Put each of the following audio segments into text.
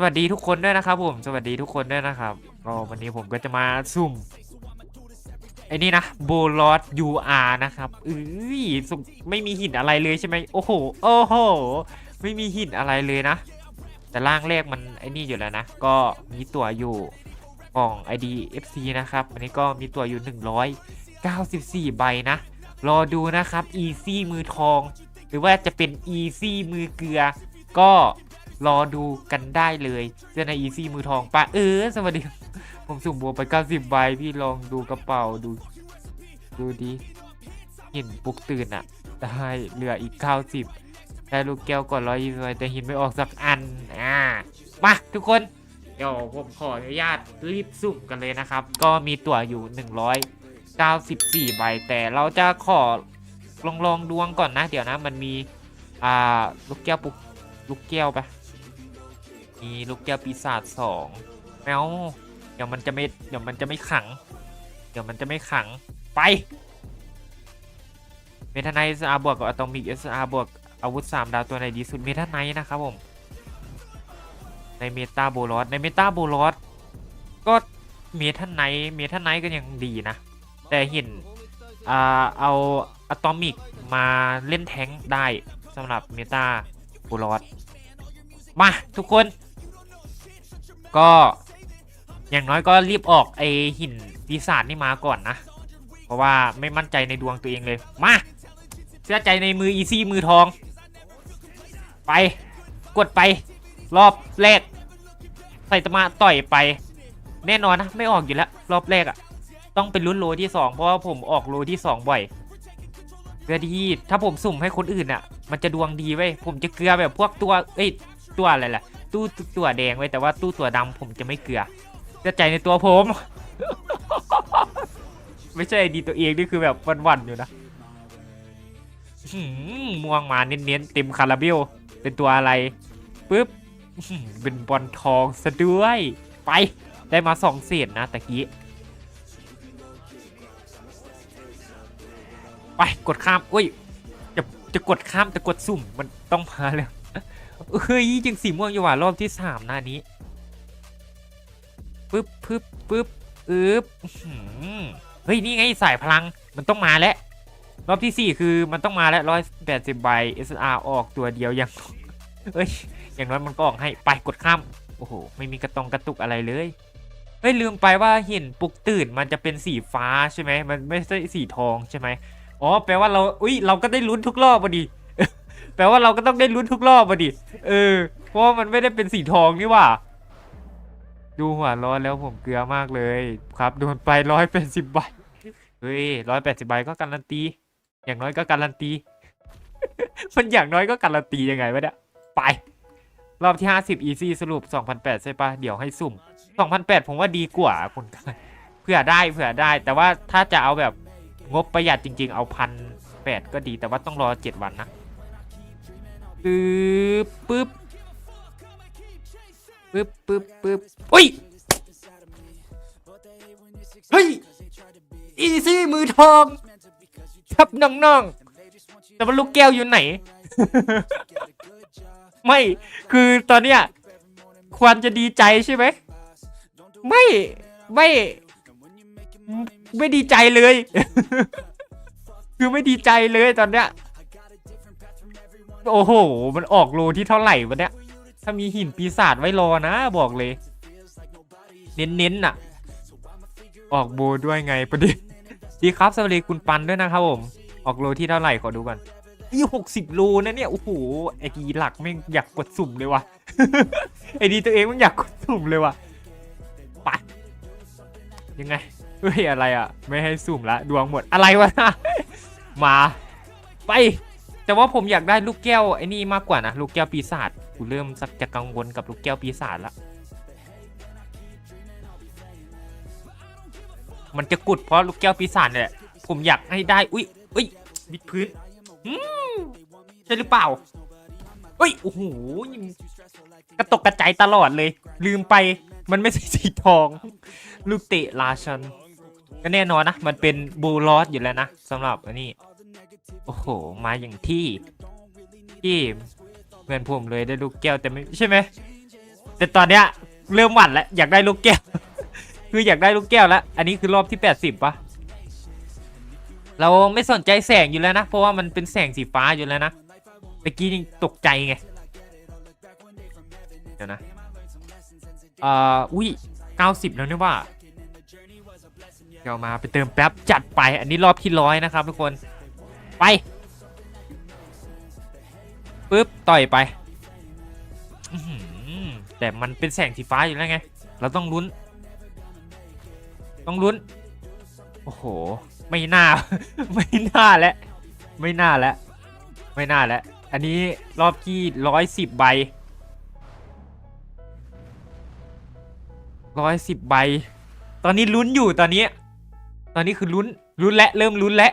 สวัสดีทุกคนด้วยนะครับผมสวัสดีทุกคนด้วยนะครับก็วันนี้ผมก็จะมาซุ่มไอ้นี่นะโบลอด UR นะครับเอ้ยสุไม่มีหินอะไรเลยใช่ไหมโอ้โหโอ้โหไม่มีหินอะไรเลยนะ แต่ร่างแรกมันไอ้นี่อยู่แล้วนะ ก็มีตัวอยู่กล่อง ID FC นะครับวันนี้ก็มีตัวอยู่ 194 ใบนะ รอดูนะครับ Easy มือทอง หรือว่าจะเป็น Easy มือเกลือก็ รอดูกันได้เลยเสื้อใน Easy มือทองปะเออ สวัสดี ผมสุ่มบัวไป 90 ใบ พี่ลองดูกระเป๋าดู ดูดิเห็นปลุกตื่นอะได้เหลืออีก 90 ได้ลูกแก้วก่อนร้อยยี่สิบแต่หินไม่ออกสักอัน อ่า มาทุกคน เดี๋ยวผมขออนุญาตรีบสุ่มกันเลยนะครับ ก็มีตั๋วอยู่ 194 ใบ แต่เราจะขอลองลองดวงก่อนนะ เดี๋ยวนะ มันมี อ่า ลูกแก้วปุกลูกแก้วปะ มีลูกแก้วปีศาจสองแมวเดี๋ยวมันจะไม่เดี๋ยวมันจะไม่ขัง เดี๋ยวมันจะไม่ขังไปเมทาไนส์อาบวกกับอะตอมิกเอสอาบวกอาวุธ 3 ดาวตัวไหนดีสุดเมทาไนท์นะครับผมในเมตาโบลอสในเมตาโบลอสก็เมทาไนท์เมทาไนท์ก็ยังดีนะ แต่เห็นอ่าเอาอะตอมิกมาเล่นแท้งได้สำหรับเมตาโบลอสมาทุกคน ก็อย่างน้อยก็รีบออกไอหินปีศาจนี่มาก่อนนะ เพราะว่าไม่มั่นใจในดวงตัวเองเลย มาเชื่อใจในมืออีซี่มือทอง ไปกดไป รอบแรก ใส่ตะมาต่อยไป แน่นอนนะ ไม่ออกอยู่แล้ว รอบแรกอะ่ะต้องเป็นลุ้นโลที่ 2 เพราะว่าผมออกโลที่ 2 บ่อยเกลือดีถ้าผมสุ่มให้คนอื่นอะ่ะมันจะดวงดีไว้ยผมจะเกลือแบบพวกตัวเอ้ยตัวอะไรล่ะ ตู้ตัวแดงไว้แต่ว่าตู้ตัวดำผมจะไม่เกลือเชื่อใจในตัวผม ไม่ใช่ดีตัวเองนี่คือแบบวันๆอยู่นะม่วงมาเน้นๆเต็มคาราเบลเป็นตัวอะไรปุ๊บเป็นบอลทองซะด้วย ไปได้มาสองเศษนะตะกี้ไปกดข้ามอุ้ยจะจะกดข้ามจะกดสุ่มมันต้องมาแล้ว เฮ้ยจึงสีม่วงอยู่ว่ารอบที่สามหน้านี้ปึ๊บปึ๊บปึ๊บอึ๊บอื้อเฮ้ย นี่ไงสายพลังมันต้องมาแล้ว รอบที่ 4 คือมันต้องมาแล้วร้อยแปดสิบใบ SR ออกตัวเดียวยังเอ้ย อย่างน้อยมันก็ออกให้ไปกดข้าม โอ้โห ไม่มีกระตองกระตุกอะไรเลย เฮ้ย ลืมไปว่าเห็นปลุกตื่นมันจะเป็นสีฟ้าใช่ไหม มันไม่ใช่สีทองใช่ไหมอ๋อ แปลว่าเรา อุ้ย เราก็ได้ลุ้นทุกรอบพอดี แปลว่าเราก็ต้องได้ลุ้นทุกรอบพอดีเออ เพราะว่ามันไม่ได้เป็นสีทองนี่หว่า ดูหัวร้อนแล้วผมเกลือมากเลย ครับโดนไปร้อยแปดสิบใบ เฮ้ยร้อยแปดสิบใบก็การันตี อย่างน้อยก็การันตี มันอย่างน้อยก็การันตียังไงวะเนี่ย ไป รอบที่ 50 easy สรุป2,800ใช่ปะเดี๋ยวให้สุ่ม2,800ผมว่าดีกว่าคุณเผื่อได้เผื่อได้ แต่ว่าถ้าจะเอาแบบงบประหยัดจริง ๆ เอาพันแปดก็ดี แต่ว่าต้องรอ 7 วันนะ ปึ๊บปึ๊บปึ๊บปึ๊บปึ๊บอุ้ยเฮ้ยอีซี่มือทองครับน้องๆแต่ว่าลูกแก้วอยู่ไหน ไม่คือตอนเนี้ยควรจะดีใจใช่ไหมไม่ไม่ไม่ดีใจเลย คือไม่ดีใจเลยตอนเนี้ย โอ้โห มันออกโลที่เท่าไหร่วะเนี้ยถ้ามีหินปีศาจไว้รอนะ บอกเลย เน้นๆน่ะ ออกโบด้วยไงประเด็นดีครับสวัสดีคุณปันด้วยนะครับผม ออกโลที่เท่าไหร่ขอดูกันยี่หกสิบโลนะเนี่ย โอ้โห ไอดีหลักไม่อยากกดสุ่มเลยว่ะ ไอดีตัวเองมันอยากกดสุ่มเลยว่ะไปยังไง เฮ้ย อะไรอะ ไม่ให้สุ่มละ ดวงหมดอะไรวะ มา ไป แต่ว่าผมอยากได้ลูกแก้วไอ้นี่มากกว่านะลูกแก้วปีศาจกูเริ่มสักจะกังวลกับลูกแก้วปีศาจละมันจะกุดเพราะลูกแก้วปีศาจเนี่ยแหละผมอยากให้ได้อุ้ยอุ้ยบิดพื้นอืมใช่หรือเปล่าอุ้ยโอ้โหกระตกกระจายตลอดเลย ลืมไปมันไม่ใช่สีทอง ลูกเตะราชันก็แน่นอนนะ มันเป็นบูลอสอยู่แล้วนะสำหรับอันนี้ โอ้โห มาอย่างที่ที่เหมือนผมเลยได้ลูกแก้วแต่ไม่ใช่ไหมแต่ตอนเนี้ยเริ่มหวั่นแล้วอยากได้ลูกแก้ว คืออยากได้ลูกแก้วแล้ว อันนี้คือรอบที่ 80ปะเราไม่สนใจแสงอยู่แล้วนะ เพราะว่ามันเป็นแสงสีฟ้าอยู่แล้วนะเมื่อกี้ยังตกใจไงเดี๋ยวนะเอ่ออุ้ย90 แล้วเนี่ยว่าเดี๋ยวมาไปเติมแป๊บจัดไป อันนี้รอบที่ร้อยนะครับทุกคน ไปปึ๊บต่อยไปแต่มันเป็นแสงสีฟ้าอยู่แล้วไง เราต้องลุ้น ต้องลุ้น โอ้โห ไม่น่า ไม่น่าแล้วไม่น่าแล้วไม่น่าแล้วอันนี้รอบที่ร้อยสิบใบร้อยสิบใบ ตอนนี้ลุ้นอยู่ตอนนี้ ตอนนี้คือลุ้น ลุ้นและ เริ่มลุ้นและ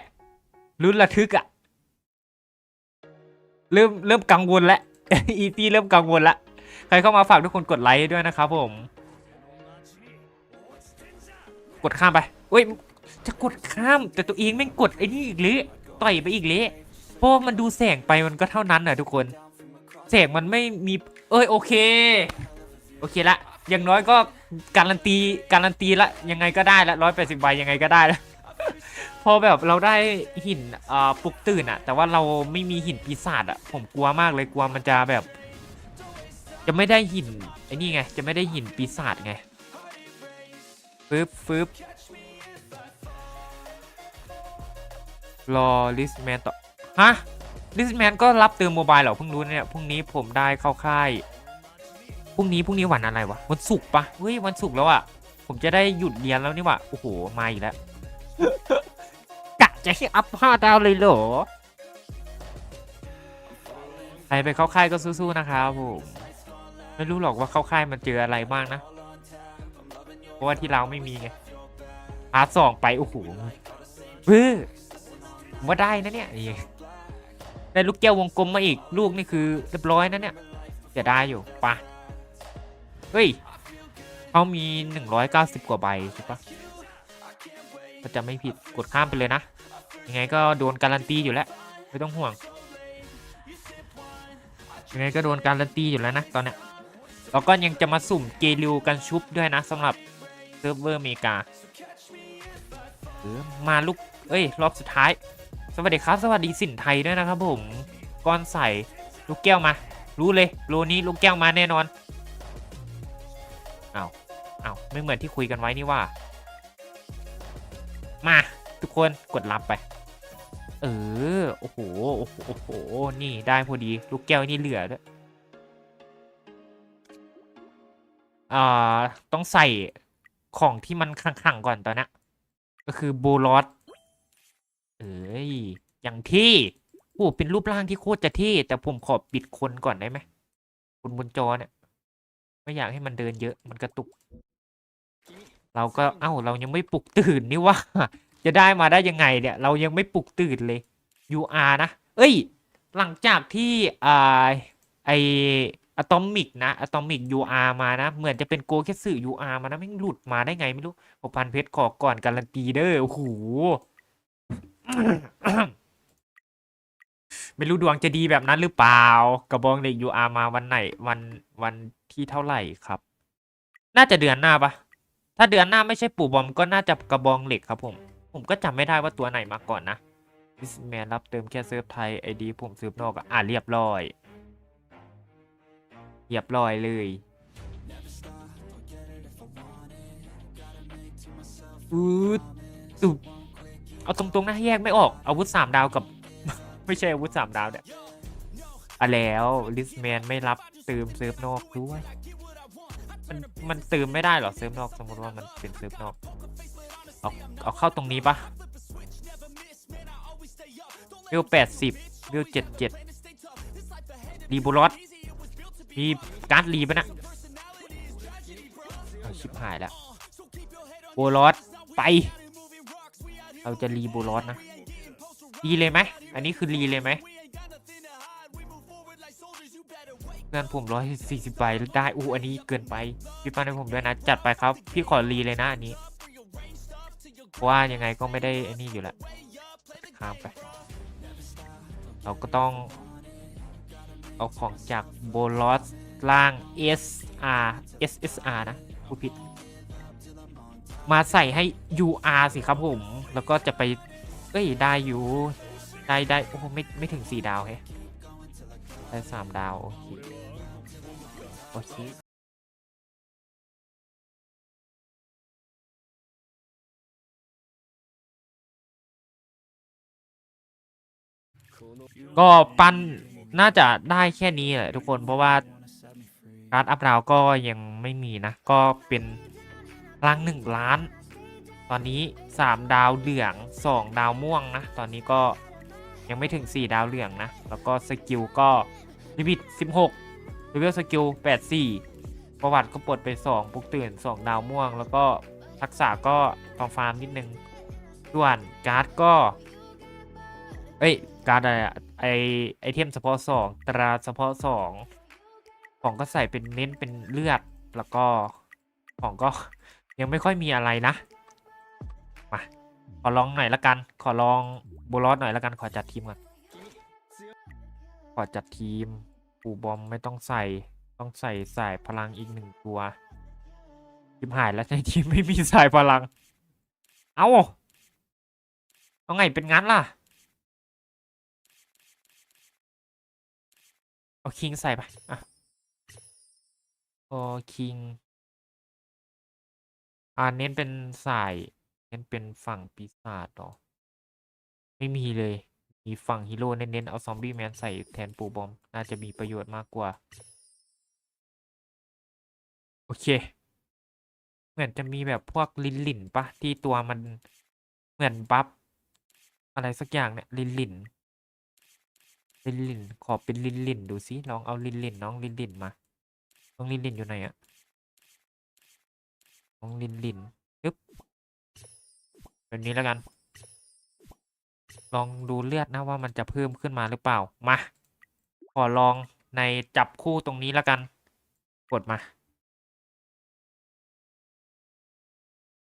ลุ้นระทึกอะเริ่มเริ่มกังวลแล้วอีตี้เริ่มกังวลละใครเข้ามาฝากทุกคนกดไลค์ด้วยนะครับผม กดข้ามไปเอ้ยจะกดข้ามแต่ตัวเองแม่งกดไอ้นี่อีกเลยต่อยไปอีกเลยเพราะว่ามันดูแสงไปมันก็เท่านั้นน่ะทุกคนแสงมันไม่มีเอ้ยโอเค โอเคละอย่างน้อยก็การันตีการันตีละยังไงก็ได้ละร้อยแปดสิบใบยังไงก็ได้ละ พอแบบเราได้หินอ่าปลุกตื่นอะแต่ว่าเราไม่มีหินปีศาจอะผมกลัวมากเลยกลัวมันจะแบบ จะไม่ได้หินไอ้นี่ไง จะไม่ได้หินปีศาจไงฟึบฟึบรอลิสแมนต่อฮะลิสแมนก็รับเติมโมบายเหรอเพิ่งรู้เนี่ยพรุ่งนี้ผมได้เข้าค่ายพรุ่งนี้พรุ่งนี้วันอะไรวะวันศุกร์ปะเฮ้ยวันศุกร์แล้วอะผมจะได้หยุดเรียนแล้วนี่ว่าโอ้โหมาอีกแล้ว จะให้อัพห้าดาวเลยเหรอ ใครไปเข้าค่ายก็สู้ๆนะครับผม ไม่รู้หรอกว่าเข้าค่ายมันเจออะไรบ้างนะ เพราะว่าที่เราไม่มีไงพาร์ทสองไป โอ้โหเฮ้ยผมว่าได้นะเนี่ยได้ลูกแก้ววงกลมมาอีกลูกนี่คือเรียบร้อยนะเนี่ยจะได้อยู่ปะเฮ้ยเขามี 190 กว่าใบใช่ปะก็จะไม่ผิดกดข้ามไปเลยนะ ยังไงก็โดนการันตีอยู่แล้วไม่ต้องห่วงยังไงก็โดนการันตีอยู่แล้วนะตอนเนี้ยเราก็ยังจะมาสุ่มเกลิวกันชุบด้วยนะสำหรับเซิร์ฟเวอร์อเมริกาออมาลูกเอ้ย รอบสุดท้าย สวัสดีครับ สวัสดีสินไทยด้วยนะครับผมก้อนใส่ลูกแก้วมา รู้เลยโลนี้ลูกแก้วมาแน่นอนเอาวอ้าไม่เหมือนที่คุยกันไว้นี่ว่า มาทุกคนกดรับไป เออ โอ้โห โอ้โห โอ้โห นี่ได้พอดี ลูกแก้วนี่เหลือด้วยอ่า ต้องใส่ของที่มันขังๆก่อนตอนนี้ก็คือโบลอสเอ้ย อย่างที่โอ้เป็นรูปร่างที่โคตรจะเท่แต่ผมขอปิดคนก่อนได้ไหมคนบนจอเนี่ย ไม่อยากให้มันเดินเยอะมันกระตุก เราก็เอ้าเรายังไม่ปลุกตื่นนี่ว่า จะได้มาได้ยังไงเนี่ย เรายังไม่ปลุกตื่นเลย UR นะ เอ้ย หลังจากที่อ่าไออะตอมิกนะอะตอมิก UR มานะ เหมือนจะเป็นโกแค่สื่อ UR มานะไม่หลุดมาได้ไงไม่รู้พอพันเพชรขอก่อนการันตีเด้อโอ้โหไม่รู้ดวงจะดีแบบนั้นหรือเปล่า กระบองเหล็ก UR มาวันไหนวันวันที่เท่าไหร่ครับ น่าจะเดือนหน้าปะถ้าเดือนหน้าไม่ใช่ปู่บอมก็น่าจะกระบองเหล็กครับผม ผมก็จำไม่ได้ว่าตัวไหนมาก่อนนะดิสแมนรับเติมแค่เซิร์ฟไทยไอดีผมเซิร์ฟนอกอะอะเรียบร้อย เรียบร้อยเลย อืดตุบเอาตรงๆนะแยกไม่ออก อาวุธสามดาวกับ ไม่ใช่อาวุธสามดาวเนี่ยอะแล้วลิสแมนไม่รับเติมเซิร์ฟนอกด้วย มันมันเติมไม่ได้เหรอเซิร์ฟนอกสมมติว่ามันเป็นเซิร์ฟนอก เอาเอาเข้าตรงนี้ปะเวลแปดสิบเวลเจ็ดเจ็ดรีบูลอสมีการ์ดรีปะนะเอาชิบหายแล้วโบลอสไป เราจะรีโบลอสนะรีเลยไหมอันนี้คือรีเลยไหมเงินผมร้อยสี่สิบใบได้อู้อันนี้เกินไปพี่ป้าให้ผมด้วยนะ จัดไปครับ พี่ขอรีเลยนะอันนี้ เพราะว่ายังไงก็ไม่ได้ไอันนี้อยู่แล้วข้ามไป เราก็ต้อง เอาของจากโบลอสล่าง SR SSR นะพูดผิด มาใส่ให้ UR สิครับผม แล้วก็จะไป เอ้ย ได้อยู่ ได้ได้โอ้ไม่ไม่ถึง 4 ดาวเฮ้ได้ 3 ดาว โอเค โอเค ก็ปั้นน่าจะได้แค่นี้แหละทุกคนเพราะว่าการ์ดอัพดาวก็ยังไม่มีนะ ก็เป็นพลังหนึ่งล้าน ตอนนี้ 3 ดาวเหลือง 2 ดาวม่วงนะ ตอนนี้ก็ยังไม่ถึง 4 ดาวเหลืองนะ แล้วก็สกิลก็ลิมิต 16เลเวลสกิล 84 ประวัติก็ปลดไป 2ปลุกตื่น 2 ดาวม่วง แล้วก็ทักษะก็ฟาร์มฟาร์มนิดนึง ส่วนการ์ดก็ เอ้ย การ์ดอะไรอะไอไอเทมเฉพาะสองตราเฉพาะสองของก็ใส่เป็นเน้นเป็นเลือดแล้วก็ของก็ยังไม่ค่อยมีอะไรนะ มา ขอลองหน่อยละกัน ขอลองโบลอสหน่อยละกัน ขอจัดทีมก่อน ขอจัดทีม ปูบอมไม่ต้องใส่ ต้องใส่สายพลังอีกหนึ่งตัวทีมหายแล้วในทีมไม่มีสายพลัง เอาเอาไงเป็นงั้นล่ะ เอาคิงใส่ไปอะโอคิงอ่าเน้นเป็นสายเน้นเป็นฝั่งปีศาจเหรอ ไม่มีเลย มีฝั่งฮีโร่เน้นๆเอาซอมบี้แมนใส่แทนปูบอม น่าจะมีประโยชน์มากกว่า โอเค เหมือนจะมีแบบพวกลินลินปะที่ตัวมันเหมือนบัฟอะไรสักอย่างเนี่ยลินลิน ลินลินขอเป็นลินลินดูสิลองเอาลินลินน้องลินลินมา น้องลินลินอยู่ไหนอะน้องลินลินปึ๊บแบบนี้แล้วกัน ลองดูเลือดนะว่ามันจะเพิ่มขึ้นมาหรือเปล่า มา ขอลองในจับคู่ตรงนี้แล้วกัน กดมา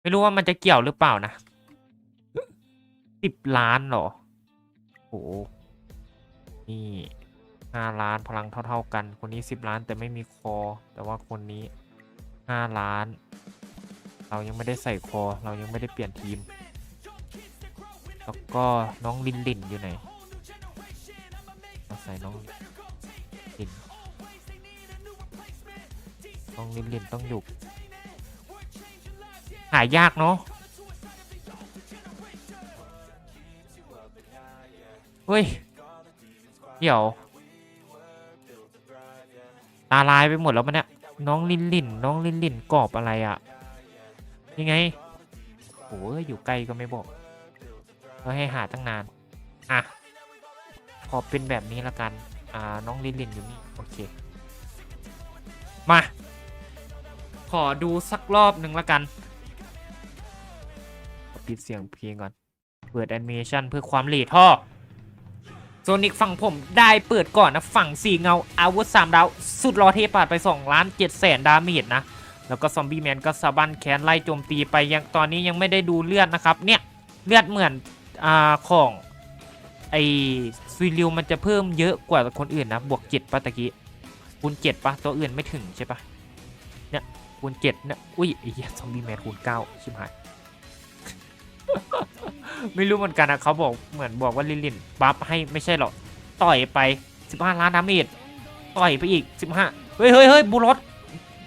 ไม่รู้ว่ามันจะเกี่ยวหรือเปล่านะสิบล้านหรอโห นี่ห้าล้านพลังเท่า ๆกัน คนนี้สิบล้านแต่ไม่มีคอ แต่ว่าคนนี้ห้าล้าน เรายังไม่ได้ใส่คอ เรายังไม่ได้เปลี่ยนทีม แล้วก็น้องลินลินอยู่ไหนเราใส่น้องลินน้องลินลินต้องอยู่หายากเนาะเฮ้ย เดี๋ยว ตาลายไปหมดแล้วมันเนี่ยน้องลินลินน้องลินลินกรอบอะไรอะ่ะยังไงโอ้ยอยู่ใกล้ก็ไม่บอกเราให้หาตั้งนาน อะพอเป็นแบบนี้ละกัน อ่า น้องลินลินอยู่นี่ โอเค มา ขอดูสักรอบหนึ่งละกันปิดเสียงเพลงก่อน เปิดแอนิเมชันเพื่อความเรทท่อ โซนิกฝั่งผมได้เปิดก่อนนะฝั่งสี่เงาอาวุธ3ดาวสุดรอเทปาดไป2ล้าน7แสนดาเมจนะแล้วก็ซอมบี้แมนก็สะบันแขนไล่โจมตีไปยังตอนนี้ยังไม่ได้ดูเลือดนะครับเนี่ยเลือดเหมือนอ่าของไอซุยริวมันจะเพิ่มเยอะกว่าคนอื่นนะบวกเจ็ดปะตะกี้คูณเจ็ดปะตัวอื่นไม่ถึงใช่ปะเนี่ยคูณเจ็ดเนี่ยอุ้ยไอ้ซอมบี้แมนคูณเก้าชิบหาย ไม่รู้เหมือนกันนะเขาบอกเหมือนบอกว่าลินลินบัฟให้ไม่ใช่หรอกต่อยไป 15 ล้านดาเมจต่อยไปอีก 15 เฮ้ยเฮ้ยเฮ้ยบูรอส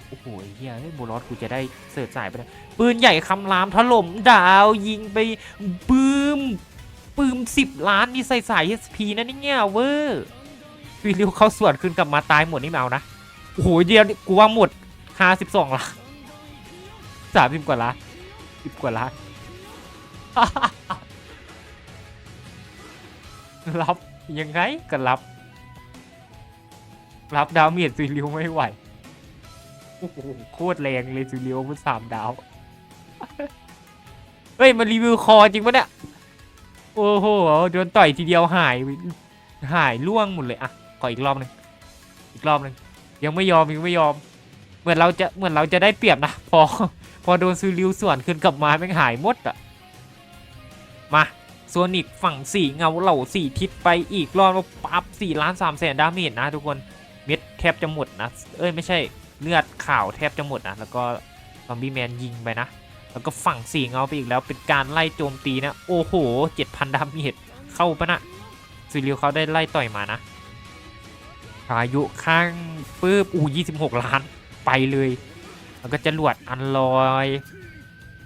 โอ้โหเฮียเฮ้ยบูรอสกูจะได้เสิร์ฟสายไปเลยปืนใหญ่คำรามถล่มดาวยิงไปปืมปืม10ล้านนี่ใส่สาย SP นะนี่เงี้ยเวอร์วิลิวเขาสวนขึ้นกลับมาตายหมดนี่ไม่เอานะโอ้โหเดียวกูว่าหมด52ล้าน30กว่าล้าน10กว่าล้าน รับยังไงก็รับ รับดาวเมียดซีริวไม่ไหวโอ้โหโคตรแรงเลยซีริวมันสามดาว เฮ้ย มันรีวิวคอจริงปะเนี่ย โอ้โหโดนต่อยทีเดียวหาย หายล่วงหมดเลยอะขออีกรอบหนึ่งอีกรอบหนึ่งยังไม่ยอมยังไม่ยอม เหมือนเราจะเหมือนเราจะได้เปรียบนะ พอ พอโดนซีริวส่วนขึ้นกลับมาแม่งหายหมดอะ มาโซนิกฝั่งสี่เงาเหล่าสี่ทิศไปอีกรอบแล้วปั๊บสี่ล้านสามแสนดาเมจนะทุกคนเม็ดแทบจะหมดนะ เอ้ยไม่ใช่เลือดข่าวแทบจะหมดนะ แล้วก็ซอมบี้แมนยิงไปนะ แล้วก็ฝั่งสี่เงาไปอีกแล้วเป็นการไล่โจมตีนะ โอ้โหเจ็ดพันดาเมจเข้าปะนะซิลิวเขาได้ไล่ต่อยมานะพายุข้างปื๊บอู้ยี่สิบหกล้านไปเลย แล้วก็จรวดอันลอย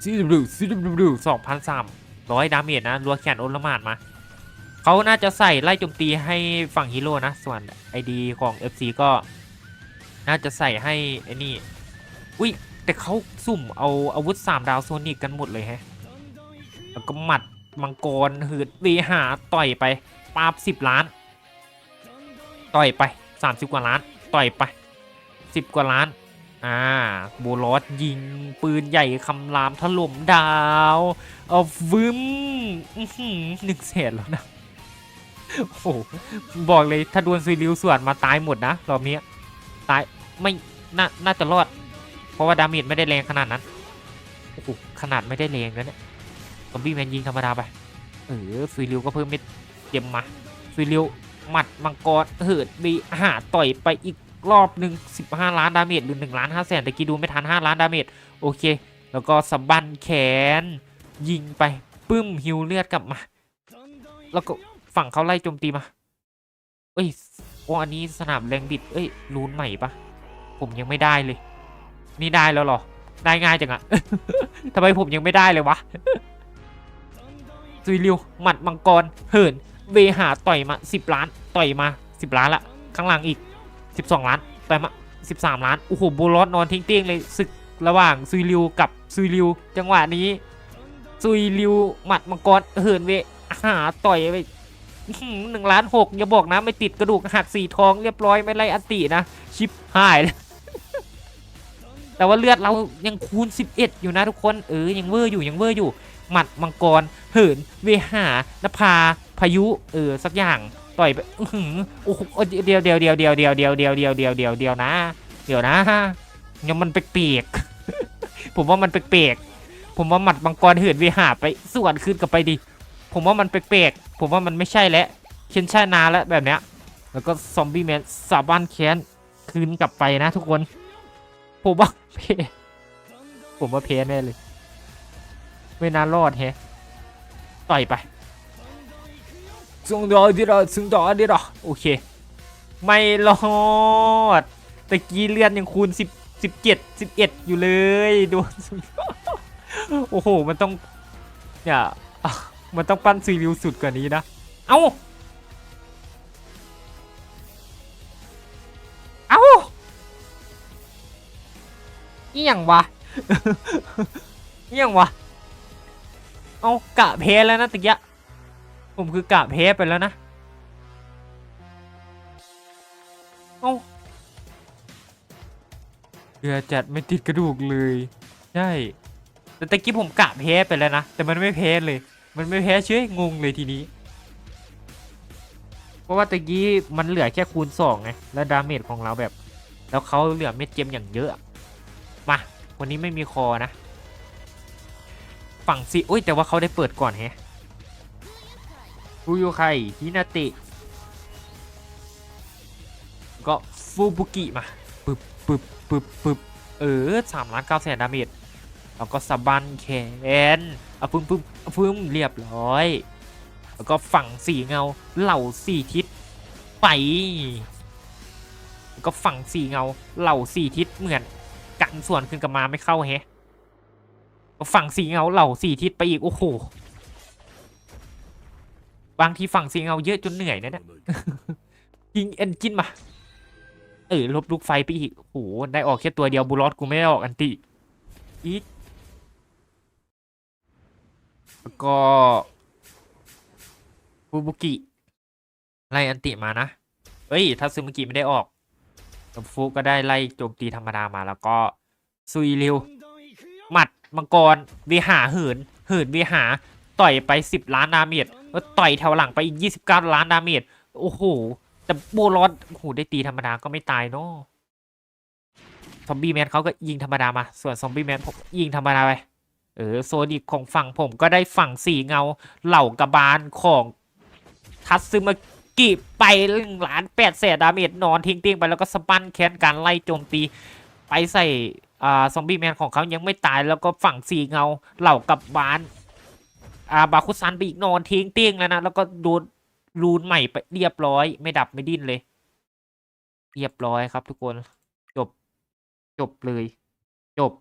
ซิลิวซิลิวสองพันสาม ร้อยดาเมจนะรัวแขนโอลหมาดมาเขาน่าจะใส่ไล่โจมตีให้ฝั่งฮีโร่นะ ส่วน ID ของ FC ก็ น่าจะใส่ให้ไอ้นี่อุ้ยแต่เขาสุ่มเอาอาวุธ 3 ดาวโซนิกกันหมดเลยแฮะแล้วก็หมัดมังกรหืดวีหาต่อยไปปาบ10 ล้าน ต่อยไป 30 กว่าล้าน ต่อยไป 10 กว่าล้าน อ่าโบลอสยิง ปืนใหญ่คำรามถล่มดาวเอาวึมอื้อหือหนึ่งแสนแล้วนะ โอ้โห บอกเลยถ้าดวลซุยริวส่วนมาตายหมดนะ รอบนี้ ตาย ไม่ น่า น่าจะรอด เพราะว่าดาเมจไม่ได้แรงขนาดนั้น โอ้โห ขนาดไม่ได้แรงแล้วเนี่ยซอมบี้แมนยิงธรรมดาไป เออซุยริวก็เพิ่มเม็ดเต็มมาซุยริวหมัดมังกรเหิดบีหาต่อยไปอีก รอบหนึ่ง15 ล้านดาเมจหรือ1ล้าน5แสนแต่กี้ดูไม่ทัน 5 ล้านดาเมจโอเค แล้วก็สบันแขน ยิงไปปึ้มฮิวเลือดกลับมา แล้วก็ฝั่งเขาไล่โจมตีมา เอ้ยโอ้อันนี้สนามแรงบิด เอ้ยรูนใหม่ปะผมยังไม่ได้เลย นี่ได้แล้วหรอ ได้ง่ายจังอะทำไมผมยังไม่ได้เลยวะซุยริวหมัดมังกรเหินเวหาต่อยมา 10 ล้าน ต่อยมา 10 ล้านละข้างหลังอีก 12 ล้านต่มา13 ล้าน โอ้โหโบลอสนอนทิ้งเตี้ยงเลยศึกระหว่างซุยริวกับซุยริว จังหวะนี้ซุยริวหมัดมังกรเหินเวหาต่อยไปหนึ่งล้านหกอย่าบอกนะไม่ติดกระดูกหักสี่ทองเรียบร้อยไม่ไล่อันตินะ ชิปหายเลยแต่ว่าเลือดเรายังคูณ 11 อยู่นะทุกคนเออยังเวอร์อยู่ยังเวอร์อยู่ หมัดมังกร เหิน เวหานภาพายุเออสักอย่าง ต่อยไปโอ้โหเดียวเดียวเดียวเดียวเดียวเดียวเดียวเดียวเดียวเดียวเดียวนะ เดี๋ยวนะยังมันเปียกๆผมว่ามันเปียกๆผมว่าหมัดมังกรเหินเวหาไปส่วนขึ้นกลับไปดิ ผมว่ามันเปียกๆผมว่ามันไม่ใช่แล้วเคนใช่นาแล้วแบบเนี้ย แล้วก็ซอมบี้แมนสาบ้านแค้นคืนกลับไปนะทุกคน ผมว่าเพผมว่าเพแน่เลย ไม่น่ารอดแฮะต่อยไป ซึ่งดอดีรอซึ่งดอดีรอโอเค ไม่รอดตะกี้เลือนยังคูณสิบสิบเจ็ดสิบเอ็ดอยู่เลยดูโอ้โห มันต้องเนี่ยมันต้องปั้นซีริวสุดกว่านี้นะ เอ้า เอ้าอีหยังวะเอีหยังวะ เอากะเพลแล้วนะตะกี้ ผมคือกะเพไปแล้วนะ เอาเรือจัดไม่ติดกระดูกเลย ใช่ แต่ตะกี้ผมกะเพไปแล้วนะ แต่มันไม่เพเลย มันไม่แพ้เชื่องงเลยทีนี้ เพราะว่าตะกี้มันเหลือแค่คูณสองไง แล้วดาเมจของเราแบบ แล้วเขาเหลือเม็ดเจมอย่างเยอะ มา วันนี้ไม่มีคอนะ ฝั่งซีอุ้ยแต่ว่าเขาได้เปิดก่อนแฮะ ฟูยูไคฮินาติ ก็ฟูบุกิมาปึบปึบปึบปึบเออสามล้านเก้าแสนดาเมจแล้วก็สะบันแขนเอาพึ่มพึ่มพึ่มเรียบร้อย แล้วก็ฝั่งสีเงาเหล่าสี่ทิศไปแล้วก็ฝั่งสีเงาเหล่าสี่ทิศเหมือนกันส่วนขึ้นกับมาไม่เข้าแฮะฝั่งสีเงาเหล่าสี่ทิศไปอีกโอ้โห บางทีฝั่งสีเงาเยอะจนเหนื่อยนะเนี่ย ยิงเอนจินมา เออลบลูกไฟไปอีกโอ้โหได้ออกแค่ตัวเดียวบูลอสกูไม่ได้ออกอันติอีกแล้วก็ฟูบุกิไล่อันติมานะเอ้ยถ้าซึมุกิไม่ได้ออกกับฟูก็ได้ไล่โจมตีธรรมดามาแล้วก็ซุยร็วหมัดมังกรเวหาเหินเหินเวหาต่อยไป 10 ล้านดาเมจ แล้วต่อยแถวหลังไปอีก 29 ล้านดาเมจ โอ้โห แต่โบลอสโอ้โห ได้ตีธรรมดาก็ไม่ตายเนาะซอมบี้แมนเขาก็ยิงธรรมดามา ส่วนซอมบี้แมนผมยิงธรรมดาไป เออ โซนิกของฝั่งผมก็ได้ฝั่งสีเงาเหล่ากระบาลของทัตซึมกิไปหนึ่งล้านแปดแสนดาเมจนอนทิ้งเตียงไปแล้วก็สปันแค้นการไล่โจมตี ไปใส่อ่าซอมบี้แมนของเขายังไม่ตายแล้วก็ฝั่งสีเงาเหล่ากับบาน อาบาคุซันไปอีกนอนทิ้งเตียงแล้วนะ แล้วก็โดนรูนใหม่ไปเรียบร้อย ไม่ดับไม่ดิ้นเลย เรียบร้อยครับทุกคน จบ จบเลย จบ